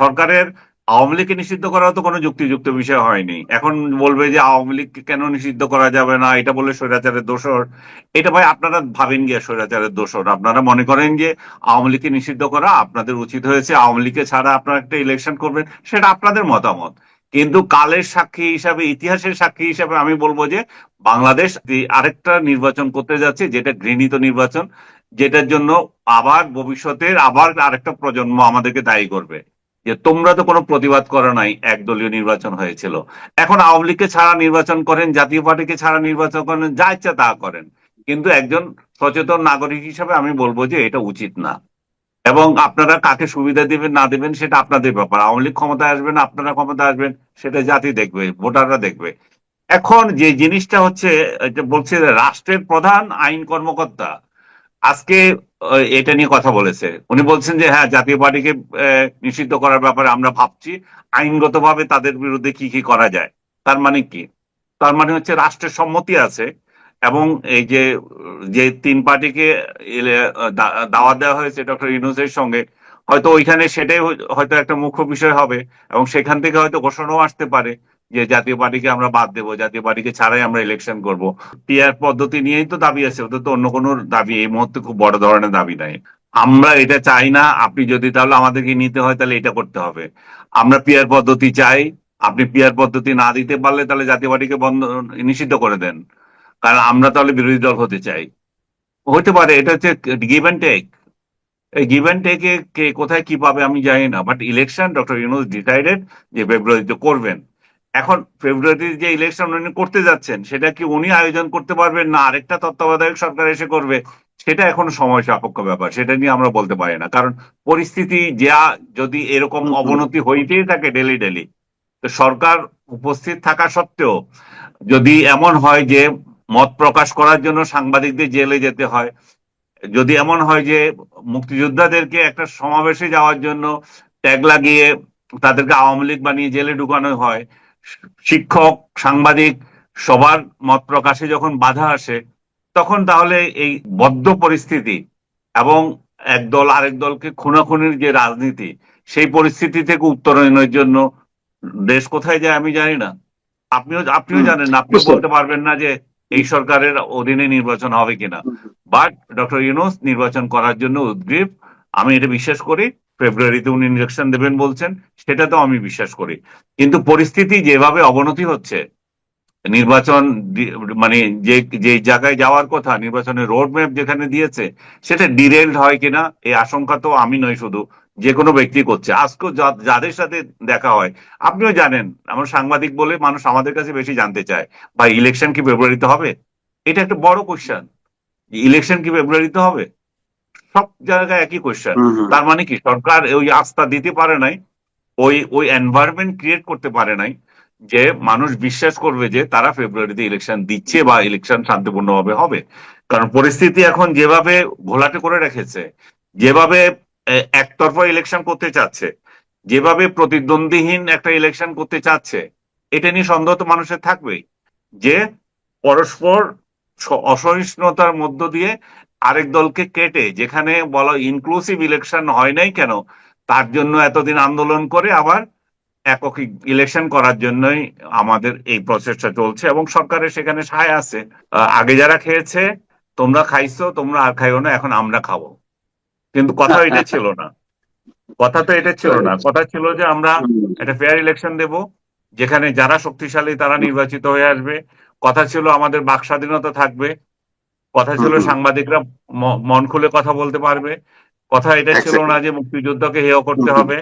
সরকারের আওয়ামী লীগকে নিষিদ্ধ করা তো কোনো যুক্তিযুক্ত বিষয় হয়নি। এখন বলবে যে আওয়ামী লীগকে কেন নিষিদ্ধ করা যাবে না? এটা বলে স্বৈরাচারের দোষর এটা ভাই আপনারা ভাবেন গিয়ে স্বৈরাচারের দোষর আপনারা মনে করেন যে আওয়ামী লীগকে নিষিদ্ধ করা আপনাদের উচিত হয়েছে? আওয়ামী লীগকে ছাড়া আপনারা একটা ইলেকশন করবেন? সেটা আপনাদের মতামত। কিন্তু কালের সাক্ষী হিসাবে, ইতিহাসের সাক্ষী হিসাবে আমি বলব যে বাংলাদেশ আরেকটা নির্বাচন করতে যাচ্ছে, যেটা ঘৃণিত নির্বাচন, যেটার জন্য আবার ভবিষ্যতের আবার আরেকটা প্রজন্ম আমাদেরকে দায়ী করবে। যে তোমরা তো কোনো প্রতিবাদ করো নাই, একদলীয় নির্বাচন হয়েছিল। এখন আওয়ামী লীগকে ছাড়া নির্বাচন করেন, জাতীয় পার্টিকে ছাড়া নির্বাচন করেন, যা ইচ্ছা তা করেন। কিন্তু একজন সচেতন নাগরিক হিসাবে আমি বলব যে এটা উচিত না। এবং আপনারা কাকে সুবিধা দিবেন, না দিবেন, সেটা আপনাদের ব্যাপার। আওয়ামী লীগ ক্ষমতায় আসবেন, আপনারা ক্ষমতায় আসবেন, সেটা জাতি দেখবে, ভোটাররা দেখবে। এখন যে জিনিসটা হচ্ছে বলছে রাষ্ট্রের প্রধান আইন কর্মকর্তা আজকে এটা নিয়ে কথা বলেছে। উনি বলছেন যে হ্যাঁ জাতীয় পার্টিকে নিষিদ্ধ করার ব্যাপারে আমরা ভাবছি, আইনগতভাবে তাদের বিরুদ্ধে কি কি করা যায়। তার মানে কি? তার মানে হচ্ছে রাষ্ট্রের সম্মতি আছে এবং এই যে যে তিন পার্টিকে এলে- দা- দাওয়াত দেওয়া হয়েছে ডক্টর ইউনুসের সঙ্গে, হয়তো ওইখানে সেটাই হয়তো একটা মুখ্য বিষয় হবে এবং সেখান থেকে হয়তো ঘোষণাও আসতে পারে। যে জাতীয় পার্টিকে আমরা বাদ দেবো, জাতীয় পার্টিকে ছাড়াই আমরা ইলেকশন করব। পিআর পদ্ধতি নিয়েই তো দাবি আছে, ওদের তো অন্য কোনো দাবি এই মুহূর্তে খুব বড় ধরনের দাবি নাই। আমরা এটা চাই না, আপনি যদি তাহলে আমাদেরকে নিতে হয় তাহলে এটা করতে হবে। আমরা পিআর পদ্ধতি চাই, আপনি পিআর পদ্ধতি না দিতে পারলে তাহলে জাতীয় পার্টিকে বন্ধ, নিষিদ্ধ করে দেন। কারণ আমরা তাহলে বিরোধী দল হতে চাই। হতে পারে, এটা হচ্ছে গিভ অ্যান্ড টেক এই গিভ অ্যান্ড টেকে কে কোথায় কি পাবে আমি জানি না but election doctor Yunus decided যে ফেব্রুয়ারিতে করবেন। এখন ফেব্রুয়ারিতে যে ইলেকশন উনি করতে যাচ্ছেন সেটা কি উনি আয়োজন করতে পারবেন না? আরেকটা তত্ত্বাবধায়ক সরকার এসে করবে সেটা এখন সময় সাপেক্ষ ব্যাপার সেটা নিয়ে আমরা বলতে পারি না। কারণ পরিস্থিতি যা যদি এরকম অবনতি হইতেই থাকে ডেলি ডেলি তো সরকার উপস্থিত থাকা সত্ত্বেও যদি এমন হয় যে মত প্রকাশ করার জন্য সাংবাদিকদের জেলে যেতে হয় যদি এমন হয় যে মুক্তিযোদ্ধাদেরকে একটা সমাবেশে যাওয়ার জন্য ট্যাগ লাগিয়ে তাদেরকে আওয়ামী লীগ বানিয়ে জেলে ঢুকানো হয় শিক্ষক সাংবাদিক সবার মত প্রকাশে যখন বাধা আসে তখন তাহলে এই বদ্ধ পরিস্থিতি এবং একদল আরেক দলকে খুনাখুনির যে রাজনীতি সেই পরিস্থিতি থেকে উত্তরণের জন্য দেশ কোথায় যায় আমি জানি না। আপনিও আপনিও জানেন আপনি বলতে পারবেন না যে এই সরকারের অধীনে নির্বাচন হবে কিনা। বাট ডক্টর ইউনুস নির্বাচন করার জন্য উদ্গ্রীব আমি এটা বিশ্বাস করি ফেব্রুয়ারিতে উনি ইলেকশন দেবেন বলছেন সেটা তো আমি বিশ্বাস করি। কিন্তু পরিস্থিতি যেভাবে অবনতি হচ্ছে, নির্বাচন মানে যে যে জায়গায় যাওয়ার কথা, নির্বাচনের রোড ম্যাপ যেখানে দিয়েছে, সেটা ডিরেলড হয় কিনা, এই আশঙ্কা তো আমি নয় শুধু, যে কোনো ব্যক্তি করছে। আজকেও যা- যাদের সাথে দেখা হয়, আপনিও জানেন, আমার সাংবাদিক বলে মানুষ আমাদের কাছে বেশি জানতে চায়, বা ইলেকশন কি ফেব্রুয়ারিতে হবে? এটা একটা বড় কোশ্চেন ইলেকশন কি ফেব্রুয়ারিতে হবে? সব জায়গায় একই হুম। তার মানে কি? সরকার ওই আস্থা দিতে পারে নাই ওই ওই এনভায়রনমেন্ট ক্রিয়েট করতে পারে নাই যে মানুষ বিশ্বাস করবে যে তারা ফেব্রুয়ারিতে ইলেকশন দিচ্ছে বা ইলেকশন শান্তিপূর্ণভাবে হবে। কারণ পরিস্থিতি এখন যেভাবে ঘোলাটে করে রেখেছে যেভাবে একতরফা ইলেকশন করতে চাচ্ছে যেভাবে প্রতিদ্বন্দ্বীহীন একটা ইলেকশন করতে চাচ্ছে এটা নিয়ে সন্দেহ তো মানুষের থাকবেই। যে পরস্পর অসহিষ্ণুতার মধ্য দিয়ে আরেক দলকে কেটে, যেখানে বলা ইনক্লুসিভ ইলেকশন হয় নাই কেন, তার জন্য এতদিন আন্দোলন করে আবার একক ইলেকশন করার জন্যই আমাদের এই প্রচেষ্টা চলছে এবং সরকারের সেখানে সায় আছে। আগে যারা খেয়েছে, তোমরা খাইছো, তোমরা আর খাইও না, এখন আমরা খাব। কিন্তু কথা এটা ছিল না। কথা তো এটা ছিল না। কথা ছিল যে আমরা একটা ফেয়ার ইলেকশন দেব, যেখানে যারা শক্তিশালী তারা নির্বাচিত হয়ে আসবে। কথা ছিল আমাদের বাক স্বাধীনতা থাকবে। কথা ছিল। সাংবাদিকরা মন খুলে কথা বলতে পারবে কথা এটা ছিল না যে মুক্তিযোদ্ধাকে হেয় করতে। হবে